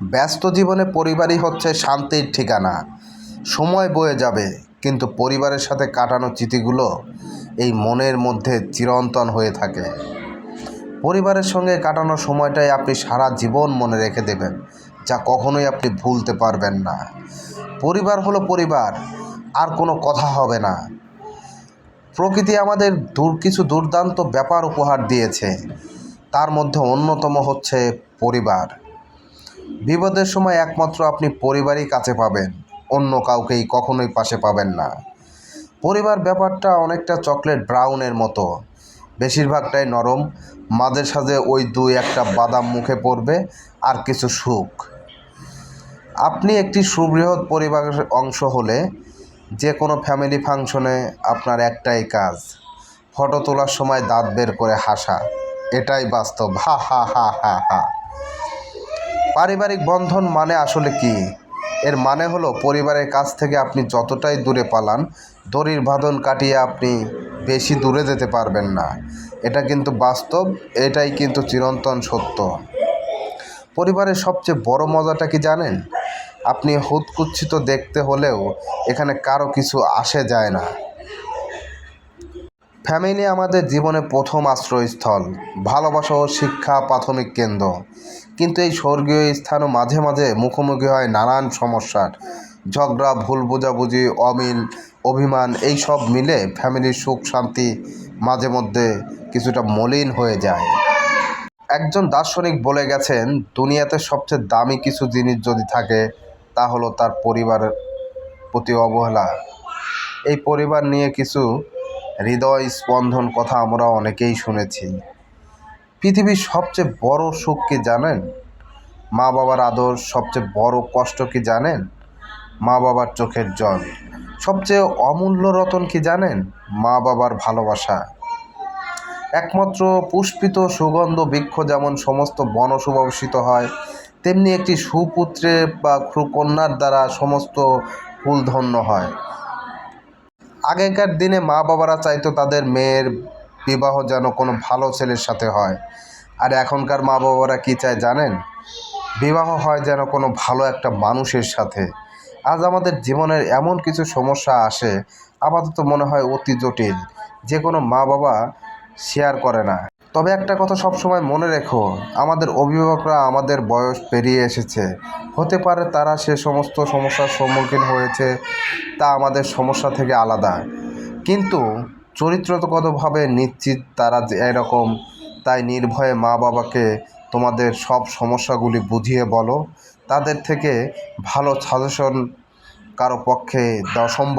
ব্যস্ত জীবনে পরিবারই হচ্ছে শান্তির ঠিকানা। সময় বয়ে যাবে, কিন্তু পরিবারের সাথে কাটানো চিঠিগুলো এই মনের মধ্যে চিরন্তন হয়ে থাকে। পরিবারের সঙ্গে কাটানো সময়টাই আপনি সারা জীবন মনে রেখে দেবেন, যা কখনোই আপনি ভুলতে পারবেন না। পরিবার হলো পরিবার, আর কোনো কথা হবে না। প্রকৃতি আমাদের দূর, কিছু দুর্দান্ত ব্যাপার উপহার দিয়েছে। তার মধ্যে অন্যতম হচ্ছে পরিবার। বিপদের সময় একমাত্র আপনি পরিবারই কাছে পাবেন, অন্য কাউকেই কখনোই পাশে পাবেন না। পরিবার ব্যাপারটা অনেকটা চকলেট ব্রাউনের মতো। বেশিরভাগটাই নরম, মাঝে সাঝে ওই দুই একটা বাদাম মুখে পড়বে আর কিছু সুখ। আপনি একটি সুবৃহৎ পরিবারের অংশ হলে যে কোনো ফ্যামিলি ফাংশনে আপনার একটাই কাজ, ফটো তোলার সময় দাঁত বের করে হাসা। এটাই বাস্তব। হা হা হা হা হা। পারিবারিক বন্ধন মানে আসলে কি? এর মানে হলো পরিবারের কাছ থেকে আপনি যতটাই দূরে পালান, দড়ির বাঁধন কাটিয়ে আপনি বেশি দূরে যেতে পারবেন না। এটা কিন্তু বাস্তব, এটাই কিন্তু চিরন্তন সত্য। পরিবারের সবচেয়ে বড় মজাটা কি জানেন? আপনি হুৎকুচ্ছিত দেখতে হলেও এখানে কারও কিছু আসে যায় না। ফ্যামিলি আমাদের জীবনে প্রথম আশ্রয়স্থল, ভালোবাসা ও শিক্ষা প্রাথমিক কেন্দ্র। কিন্তু এই স্বর্গীয় স্থানও মাঝে মাঝে মুখোমুখি হয় নানান সমস্যার। ঝগড়া, ভুল বোঝাবুঝি, অমিল, অভিমান, এই সব মিলে ফ্যামিলির সুখ, শান্তি মাঝে মধ্যে কিছুটা মলিন হয়ে যায়। একজন দার্শনিক বলে গেছেন, দুনিয়াতে সবচেয়ে দামি কিছু জিনিস যদি থাকে, তা হলো তার পরিবারের প্রতি অবহেলা। এই পরিবার নিয়ে কিছু হৃদয় স্পন্দন কথা আমরা অনেকেই শুনেছি। পৃথিবীর সবচেয়ে বড় সুখ কি জানেন? মা বাবার আদর সবচেয়ে বড় কষ্ট কি জানেন? মা বাবার চোখের জল। সবচেয়ে অমূল্য রতন কি জানেন? মা বাবার ভালোবাসা। একমাত্র পুষ্পিত সুগন্ধ বৃক্ষ যেমন সমস্ত বন সুবাসিত হয়, তেমনি একটি সুপুত্রের বা সুকন্যার দ্বারা সমস্ত ফুল ধন্য হয়। আগেকার দিনে মা বাবারা চাইতো তাদের মেয়ের বিবাহ যেন কোনো ভালো ছেলের সাথে হয়। আর এখনকার মা বাবারা কী চায় জানেন? বিবাহ হয় যেন কোনো ভালো একটা মানুষের সাথে। আজ আমাদের জীবনের এমন কিছু সমস্যা আসে, আপাতত মনে হয় অতি জটিল। যে কোনো মা বাবা শেয়ার করে না। তবে একটা কথা সবসময় মনে রেখো, আমাদের অভিভাবকরা আমাদের বয়স পেরিয়ে এসেছে। হতে পারে তারা সে সমস্ত সমস্যার সম্মুখীন হয়েছে, তা আমাদের সমস্যা থেকে আলাদা। কিন্তু চরিত্রগতভাবে নিশ্চিত তারা এরকম, তাই নির্ভয়ে মা বাবাকে তোমাদের সব সমস্যাগুলি বুঝিয়ে বলো। তাদের থেকে ভালো সাজেশন কারও পক্ষে দেওয়া সম্ভব